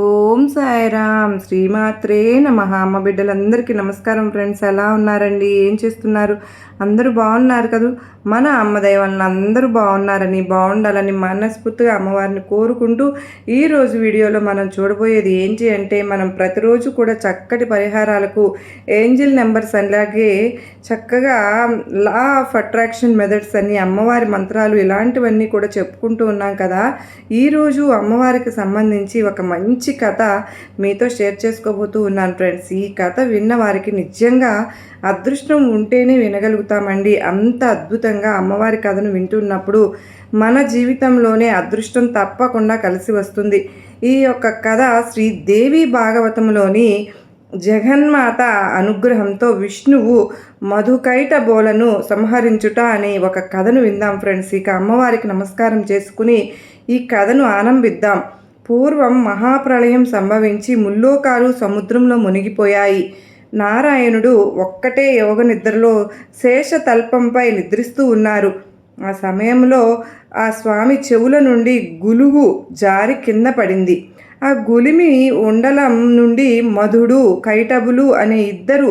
ఓం సాయిరామ్. శ్రీమాత్రే నమ. అమ్మ బిడ్డలందరికీ నమస్కారం ఫ్రెండ్స్. ఎలా ఉన్నారండి? ఏం చేస్తున్నారు? అందరూ బాగున్నారు కదూ? మన అమ్మ దైవాలను అందరూ బాగున్నారని బాగుండాలని మనస్ఫూర్తిగా అమ్మవారిని కోరుకుంటూ ఈరోజు వీడియోలో మనం చూడబోయేది ఏంటి అంటే మనం ప్రతిరోజు కూడా చక్కటి పరిహారాలకు ఏంజిల్ నెంబర్స్ అలాగే చక్కగా లా ఆఫ్ అట్రాక్షన్ మెథడ్స్ అని అమ్మవారి మంత్రాలు ఇలాంటివన్నీ కూడా చెప్పుకుంటూ ఉన్నాం కదా. ఈరోజు అమ్మవారికి సంబంధించి ఒక మంచి మంచి కథ మీతో షేర్ చేసుకోబోతూ ఉన్నాను ఫ్రెండ్స్. ఈ కథ విన్న వారికి నిజంగా అదృష్టం ఉంటేనే వినగలుగుతామండి. అంత అద్భుతంగా అమ్మవారి కథను వింటున్నప్పుడు మన జీవితంలోనే అదృష్టం తప్పకుండా కలిసి వస్తుంది. ఈ యొక్క కథ శ్రీదేవి భాగవతంలోని జగన్మాత అనుగ్రహంతో విష్ణువు మధుకైట బోలను సంహరించుట అనే ఒక కథను విందాం ఫ్రెండ్స్. ఇక అమ్మవారికి నమస్కారం చేసుకుని ఈ కథను ఆనందిద్దాం పూర్వం మహాప్రళయం సంభవించి ముల్లోకాలు సముద్రంలో మునిగిపోయాయి. నారాయణుడు ఒక్కటే యోగ నిద్రలో శేషతల్పంపై నిద్రిస్తూ ఉన్నారు. ఆ సమయంలో ఆ స్వామి చెవుల నుండి గులుగు జారి కింద పడింది. ఆ గులిమి ఉండలం నుండి మధుడు కైటబులు అనే ఇద్దరు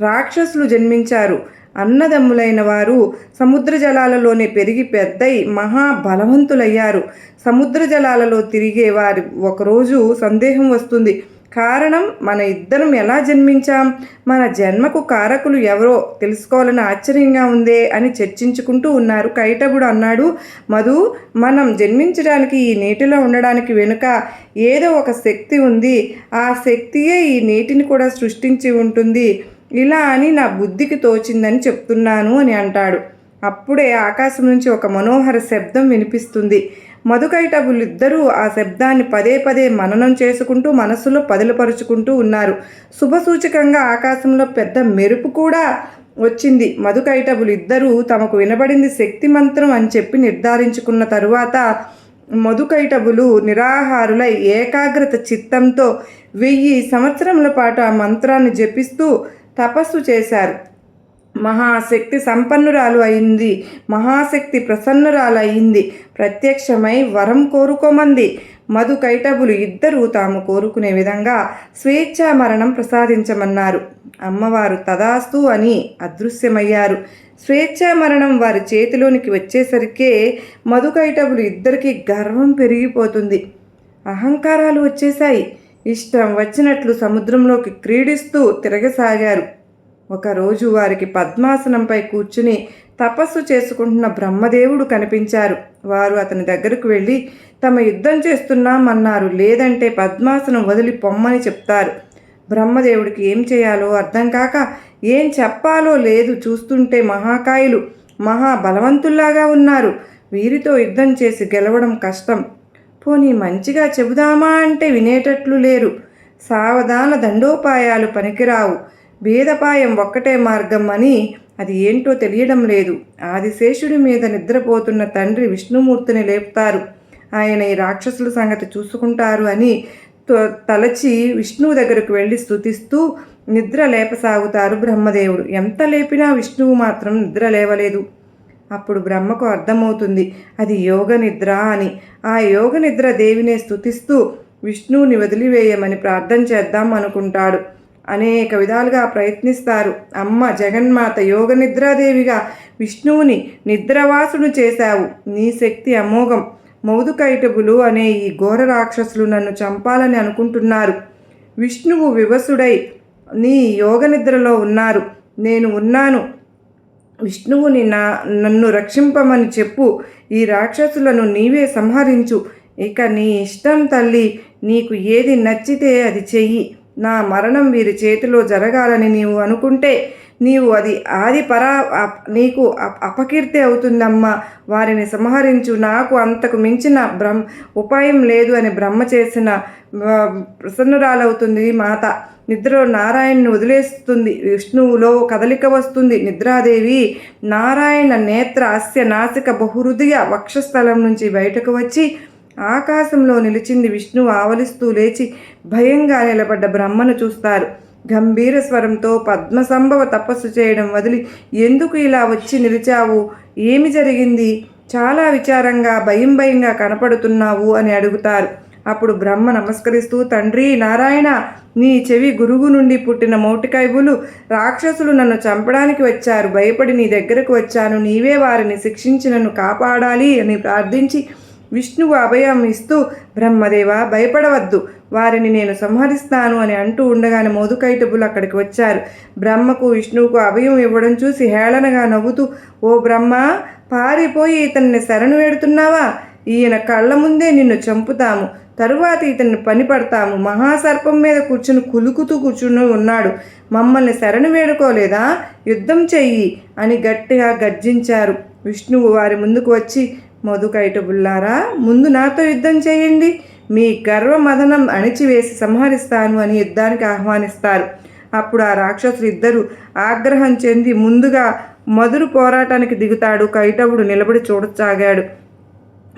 రాక్షసులు జన్మించారు. అన్నదమ్ములైన వారు సముద్ర జలాలలోనే పెరిగి పెద్దయి మహాబలవంతులయ్యారు సముద్ర జలాలలో తిరిగే వారి ఒకరోజు సందేహం వస్తుంది. కారణం మన ఇద్దరం ఎలా జన్మించాం? మన జన్మకు కారకులు ఎవరో తెలుసుకోవాలని ఆశ్చర్యంగా ఉందే అని చర్చించుకుంటూ ఉన్నారు కైటబుడు అన్నాడు. మధు మనం జన్మించడానికి ఈ నీటిలో ఉండడానికి వెనుక ఏదో ఒక శక్తి ఉంది. ఆ శక్తియే ఈ నీటిని కూడా సృష్టించి ఉంటుంది. ఇలా అని నా బుద్ధికి తోచిందని చెప్తున్నాను అని అంటాడు. అప్పుడే ఆకాశం నుంచి ఒక మనోహర శబ్దం వినిపిస్తుంది. మధుకైటబులిద్దరూ ఆ శబ్దాన్ని పదే పదే మననం చేసుకుంటూ మనసులో పదిలపరుచుకుంటూ ఉన్నారు. శుభసూచకంగా ఆకాశంలో పెద్ద మెరుపు కూడా వచ్చింది. మధుకైటబులు ఇద్దరూ తమకు వినబడింది శక్తి మంత్రం అని చెప్పి నిర్ధారించుకున్న తరువాత మధుకైటబులు నిరాహారులై ఏకాగ్రత చిత్తంతో వెయ్యి సంవత్సరముల పాటు ఆ మంత్రాన్ని జపిస్తూ తపస్సు చేశారు. మహాశక్తి సంపన్నురాలు అయింది. మహాశక్తి ప్రసన్నురాలు అయింది ప్రత్యక్షమై వరం కోరుకోమంది. మధు కైటబులు ఇద్దరూ తాము కోరుకునే విధంగా స్వేచ్ఛా మరణం ప్రసాదించమన్నారు. అమ్మవారు తదాస్తు అని అదృశ్యమయ్యారు. స్వేచ్ఛా మరణం వారి చేతిలోనికి వచ్చేసరికే మధుకైటబులు ఇద్దరికీ గర్వం పెరిగిపోతుంది. అహంకారాలు వచ్చేశాయి. ఇష్టం వచ్చినట్లు సముద్రంలోకి క్రీడిస్తూ తిరగసాగారు. ఒకరోజు వారికి పద్మాసనంపై కూర్చుని తపస్సు చేసుకుంటున్న బ్రహ్మదేవుడు కనిపించారు. వారు అతని దగ్గరకు వెళ్ళి తమ యుద్ధం చేస్తున్నామన్నారు. లేదంటే పద్మాసనం వదిలి పొమ్మని చెప్తారు. బ్రహ్మదేవుడికి ఏం చేయాలో అర్థం కాక ఏం చెప్పాలో లేదు. చూస్తుంటే మహాకాయులు మహా బలవంతుల్లాగా ఉన్నారు. వీరితో యుద్ధం చేసి గెలవడం కష్టం. పోనీ మంచిగా చెబుదామా అంటే వినేటట్లు లేరు. సావధాన దండోపాయాలు పనికిరావు. భేదపాయం ఒక్కటే మార్గం అని అది ఏంటో తెలియడం లేదు. ఆదిశేషుడి మీద నిద్రపోతున్న తండ్రి విష్ణుమూర్తిని లేపుతారు. ఆయన ఈ రాక్షసుల సంగతి చూసుకుంటారు అని తలచి విష్ణువు దగ్గరకు వెళ్ళి స్థుతిస్తూ నిద్ర లేపసాగుతారు బ్రహ్మదేవుడు. ఎంత లేపినా విష్ణువు మాత్రం నిద్ర లేవలేదు. అప్పుడు బ్రహ్మకు అర్థమవుతుంది అది యోగ నిద్ర అని. ఆ యోగ నిద్ర దేవినే స్థుతిస్తూ విష్ణువుని వదిలివేయమని ప్రార్థన చేద్దాం అనుకుంటాడు. అనేక విధాలుగా ప్రయత్నిస్తారు. అమ్మ జగన్మాత యోగ నిద్రాదేవిగా విష్ణువుని నిద్రవాసును చేశావు. నీ శక్తి అమోఘం. మౌదుకైటబులు అనే ఈ ఘోర రాక్షసులు నన్ను చంపాలని అనుకుంటున్నారు. విష్ణువు వివసుడై నీ యోగ నిద్రలో ఉన్నారు. నేను ఉన్నాను. విష్ణువుని నా నన్ను రక్షింపమని చెప్పు. ఈ రాక్షసులను నీవే సంహరించు. ఇక నీ ఇష్టం తల్లి నీకు ఏది నచ్చితే అది చెయ్యి. నా మరణం వీరి చేతిలో జరగాలని నీవు అనుకుంటే నీవు అది ఆది పరా నీకు అపకీర్తి అవుతుందమ్మా. వారిని సంహరించు. నాకు అంతకు మించిన బ్రహ్మ ఉపాయం లేదు అని బ్రహ్మ చేసిన ప్రసన్నురాలవుతుంది మాత. నిద్రలో నారాయణ్ని వదిలేస్తుంది. విష్ణువులో కదలిక వస్తుంది. నిద్రాదేవి నారాయణ నేత్ర అస్య నాసిక బహుహృదయ వక్షస్థలం నుంచి బయటకు వచ్చి ఆకాశంలో నిలిచింది విష్ణువు ఆవలిస్తూ లేచి భయంగా నిలబడ్డ బ్రహ్మను చూస్తారు. గంభీర స్వరంతో పద్మసంభవ తపస్సు చేయడం వదిలి ఎందుకు ఇలా వచ్చి నిలిచావు? ఏమి జరిగింది? చాలా విచారంగా భయం భయంగా కనపడుతున్నావు అని అడుగుతారు. అప్పుడు బ్రహ్మ నమస్కరిస్తూ తండ్రి నారాయణ నీ చెవి గురువు నుండి పుట్టిన మౌటికైబులు రాక్షసులు నన్ను చంపడానికి వచ్చారు. భయపడి నీ దగ్గరకు వచ్చాను. నీవే వారిని శిక్షించి నన్ను కాపాడాలి అని ప్రార్థించి విష్ణువు అభయం ఇస్తూ బ్రహ్మదేవ భయపడవద్దు. వారిని నేను సంహరిస్తాను అని అంటూ ఉండగానే మోదుకైటబులు అక్కడికి వచ్చారు. బ్రహ్మకు విష్ణువుకు అభయం ఇవ్వడం చూసి హేళనగా నవ్వుతూ ఓ బ్రహ్మ పారిపోయి ఇతన్ని శరణు వేడుతున్నావా? ఈయన కళ్ళ ముందే నిన్ను చంపుతాము. తరువాత ఇతన్ని పని పడతాము మహాసర్పం మీద కూర్చుని కులుకుతూ కూర్చుని ఉన్నాడు. మమ్మల్ని శరణు వేడుకోలేదా? యుద్ధం చెయ్యి అని గట్టిగా గర్జించారు. విష్ణువు వారి ముందుకు వచ్చి మధుకైటబుల్లారా ముందు నాతో యుద్ధం చేయండి. మీ గర్వ మదనం అణిచివేసి సంహరిస్తాను అని యుద్ధానికి ఆహ్వానిస్తారు. అప్పుడు ఆ రాక్షసులు ఇద్దరు ఆగ్రహం చెంది ముందుగా మధురు పోరాటానికి దిగుతాడు. కైటవుడు నిలబడి చూడసాగాడు.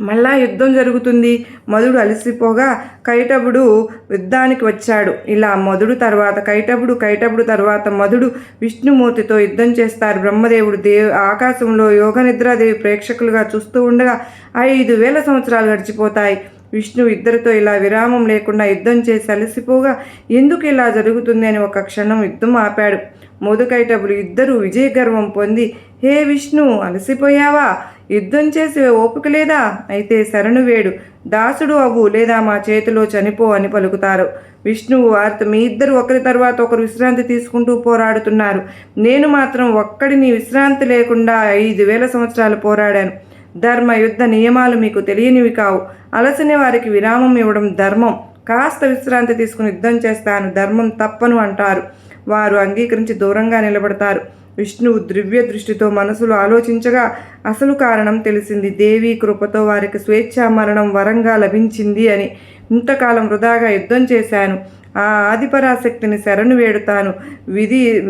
మళ్ళా యుద్ధం జరుగుతుంది. మధుడు అలసిపోగా కైటబుడు యుద్ధానికి వచ్చాడు. ఇలా మధుడు తర్వాత కైటబుడు కైటబుడు తర్వాత మధుడు విష్ణుమూర్తితో యుద్ధం చేస్తారు. బ్రహ్మదేవుడు దేవ్ ఆకాశంలో యోగనిద్రాదేవి ప్రేక్షకులుగా చూస్తూ ఉండగా ఐదు వేల సంవత్సరాలు గడిచిపోతాయి. విష్ణు ఇద్దరితో ఇలా విరామం లేకుండా యుద్ధం చేసి అలసిపోగా ఎందుకు ఇలా జరుగుతుంది అని ఒక క్షణం యుద్ధం ఆపాడు. మోదుకైటబులు ఇద్దరు విజయ గర్వం పొంది హే విష్ణు అలసిపోయావా? యుద్ధం చేసే ఓపిక లేదా? అయితే శరణు వేడు దాసుడు అవ్వు లేదా మా చేతిలో చనిపో అని పలుకుతారు. విష్ణువు వారితో మీ ఇద్దరు ఒకరి తర్వాత ఒకరు విశ్రాంతి తీసుకుంటూ పోరాడుతున్నారు. నేను మాత్రం ఒక్కడిని విశ్రాంతి లేకుండా ఐదు వేల సంవత్సరాలు పోరాడాను. ధర్మ యుద్ధ నియమాలు మీకు తెలియనివి కావు. అలసిన వారికి విరామం ఇవ్వడం ధర్మం. కాస్త విశ్రాంతి తీసుకుని యుద్ధం చేస్తాను ధర్మం తప్పను అంటారు. వారు అంగీకరించి దూరంగా నిలబడతారు. విష్ణువు దివ్య దృష్టితో మనసులో ఆలోచించగా అసలు కారణం తెలిసింది దేవి కృపతో వారికి స్వేచ్ఛా మరణం వరంగా లభించింది అని. ఇంతకాలం వృధాగా యుద్ధం చేశాను. ఆ ఆదిపరాశక్తిని శరణు వేడుతాను. విధి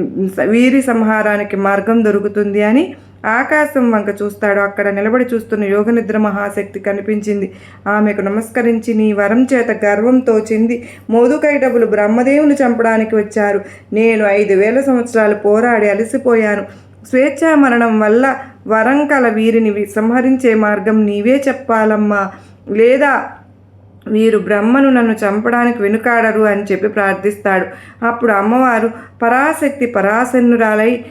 వీరి సంహారానికి మార్గం దొరుకుతుంది అని ఆకాశం వంక చూస్తాడు. అక్కడ నిలబడి చూస్తున్న యోగనిద్ర మహాశక్తి కనిపించింది. ఆమెకు నమస్కరించి నీ వరం చేత గర్వంతో చెంది మోదుకైటబులు బ్రహ్మదేవుని చంపడానికి వచ్చారు. నేను ఐదు వేల సంవత్సరాలు పోరాడి అలసిపోయాను. స్వేచ్ఛా మరణం వల్ల వరం కల వీరిని సంహరించే మార్గం నీవే చెప్పాలమ్మా. లేదా వీరు బ్రహ్మను నన్ను చంపడానికి వెనుకాడరు అని చెప్పి ప్రార్థిస్తాడు. అప్పుడు అమ్మవారు పరాశక్తి పరాశన్నురాలై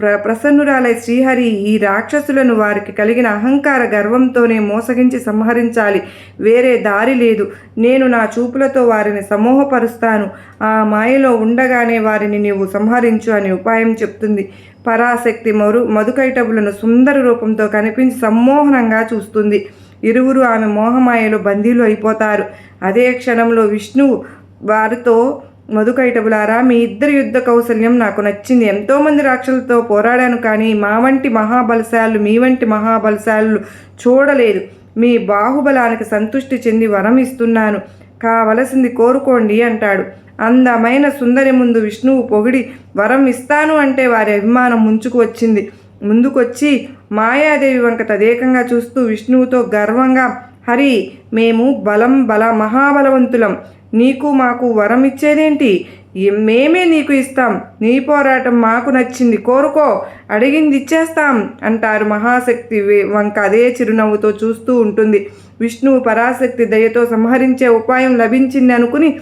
ప్ర ప్రసన్నురాలై శ్రీహరి ఈ రాక్షసులను వారికి కలిగిన అహంకార గర్వంతోనే మోసగించి సంహరించాలి. వేరే దారి లేదు. నేను నా చూపులతో వారిని సమూహపరుస్తాను. ఆ మాయలో ఉండగానే వారిని నీవు సంహరించు అని ఉపాయం చెప్తుంది. పరాశక్తి మరు మధుకైటబులను సుందర రూపంతో కనిపించి సమ్మోహనంగా చూస్తుంది. ఇరువురు ఆమె మోహమాయలో బందీలు అయిపోతారు. అదే క్షణంలో విష్ణువు వారితో మధుకైటబులారా మీ ఇద్దరి యుద్ధ కౌశల్యం నాకు నచ్చింది. ఎంతోమంది రాక్షసులతో పోరాడాను కానీ మా వంటి మహాబలశాలు మీ వంటి మహాబలశాలు చూడలేదు. మీ బాహుబలానికి సంతృష్టి చెంది వరం ఇస్తున్నాను. కావలసింది కోరుకోండి అంటాడు. అందమైన సుందరి ముందు విష్ణువు పొగిడి వరం ఇస్తాను అంటే వారి అభిమానం ముంచుకు వచ్చింది. ముందుకొచ్చి మాయాదేవి వంక తదేకంగా చూస్తూ విష్ణువుతో గర్వంగా హరి మేము బలం బల మహాబలవంతులం. నీకు మాకు వరం ఇచ్చేదేంటి? మేమే నీకు ఇస్తాం. నీ పోరాటం మాకు నచ్చింది. కోరుకో. అడిగింది ఇచ్చేస్తాం అంటారు మహాశక్తి వంక అదే చిరునవ్వుతో చూస్తూ ఉంటుంది. విష్ణువు పరాశక్తి దయతో సంహరించే ఉపాయం లభించింది అనుకుని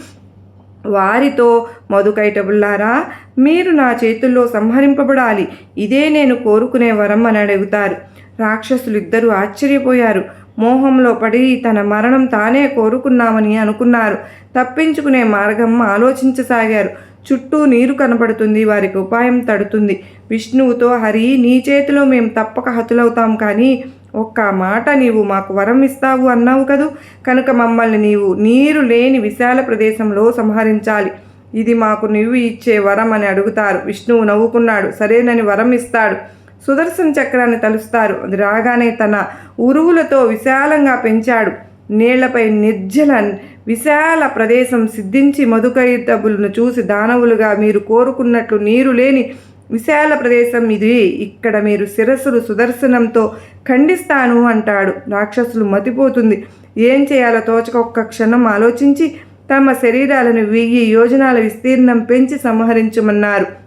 వారితో మధుకైటబుల్లారా మీరు నా చేతుల్లో సంహరింపబడాలి. ఇదే నేను కోరుకునే వరం అని అడుగుతారు. రాక్షసులు ఇద్దరూ ఆశ్చర్యపోయారు. మోహంలో పడి తన మరణం తానే కోరుకున్నామని అనుకున్నారు. తప్పించుకునే మార్గం ఆలోచించసాగారు. చుట్టూ నీరు కనపడుతుంది వారికి ఉపాయం తడుతుంది. విష్ణువుతో హరి నీ చేతిలో మేము తప్పక హతులవుతాం కానీ ఒక్క మాట నీవు మాకు వరం ఇస్తావు అన్నావు కదూ? కనుక మమ్మల్ని నీవు నీరు లేని విశాల ప్రదేశంలో సంహరించాలి. ఇది మాకు నువ్వు ఇచ్చే వరం అని అడుగుతారు. విష్ణువు నవ్వుకున్నాడు. సరేనని వరం ఇస్తాడు. సుదర్శన చక్రాన్ని తలుస్తారు. అది రాగానే తన ఉరువులతో విశాలంగా పెంచాడు. నీళ్ళపై నిర్జల విశాల ప్రదేశం సిద్ధించి మధుకైతబులను చూసి దానవులుగా మీరు కోరుకున్నట్లు నీరు లేని విశాల ప్రదేశం ఇది. ఇక్కడ మీరు శిరస్సులు సుదర్శనంతో ఖండిస్తాను అంటాడు. రాక్షసులు మతిపోతుంది. ఏం చేయాలో తోచక ఒక్క క్షణం ఆలోచించి తమ శరీరాలను వెయ్యి యోజనాల విస్తీర్ణం పెంచి సంహరించమన్నారు.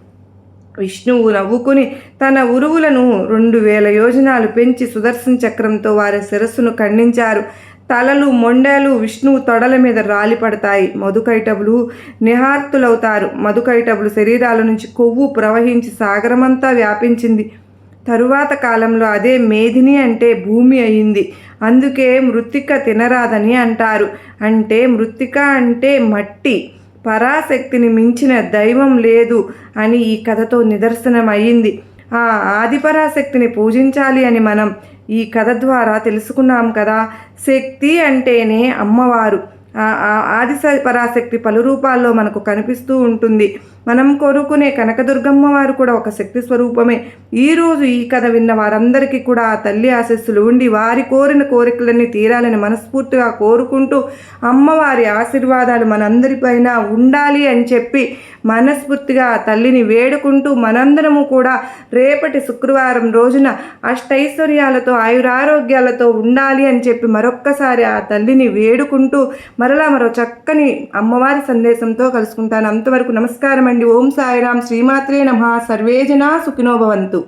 విష్ణువు నవ్వుకుని తన ఉరువులను రెండు వేల యోజనాలు పెంచి సుదర్శన చక్రంతో వారి శిరస్సును ఖండించారు. తలలు మొండాలు విష్ణువు తొడల మీద రాలిపడతాయి. మధుకైటబులు నిహార్తులవుతారు. మధుకైటబులు శరీరాల నుంచి కొవ్వు ప్రవహించి సాగరమంతా వ్యాపించింది. తరువాత కాలంలో అదే మేధిని అంటే భూమి అయింది. అందుకే మృత్తిక తినరాదని అంటారు. అంటే మృత్తిక అంటే మట్టి. పరాశక్తిని మించిన దైవం లేదు అని ఈ కథతో నిదర్శనం అయ్యింది ఆ ఆదిపరాశక్తిని పూజించాలి అని మనం ఈ కథ ద్వారా తెలుసుకున్నాం కదా. శక్తి అంటేనే అమ్మవారు. ఆ ఆది పరాశక్తి పలు రూపాల్లో మనకు కనిపిస్తూ ఉంటుంది. మనం కోరుకునే కనకదుర్గమ్మ వారు కూడా ఒక శక్తి స్వరూపమే. ఈరోజు ఈ కథ విన్న వారందరికీ కూడా ఆ తల్లి ఆశస్సులు ఉండి వారి కోరిన కోరికలన్నీ తీరాలని మనస్ఫూర్తిగా కోరుకుంటూ అమ్మవారి ఆశీర్వాదాలు మనందరిపైన ఉండాలి అని చెప్పి మనస్ఫూర్తిగా ఆ తల్లిని వేడుకుంటూ మనందరము కూడా రేపటి శుక్రవారం రోజున అష్టైశ్వర్యాలతో ఆయురారోగ్యాలతో ఉండాలి అని చెప్పి మరొక్కసారి ఆ తల్లిని వేడుకుంటూ మరలా మరో చక్కని అమ్మవారి సందేశంతో కలుసుకుంటాను. అంతవరకు నమస్కారం అండి ఓం సాయిరాం శ్రీమాత్రే నమ. సర్వేజన సుఖినోభవంతు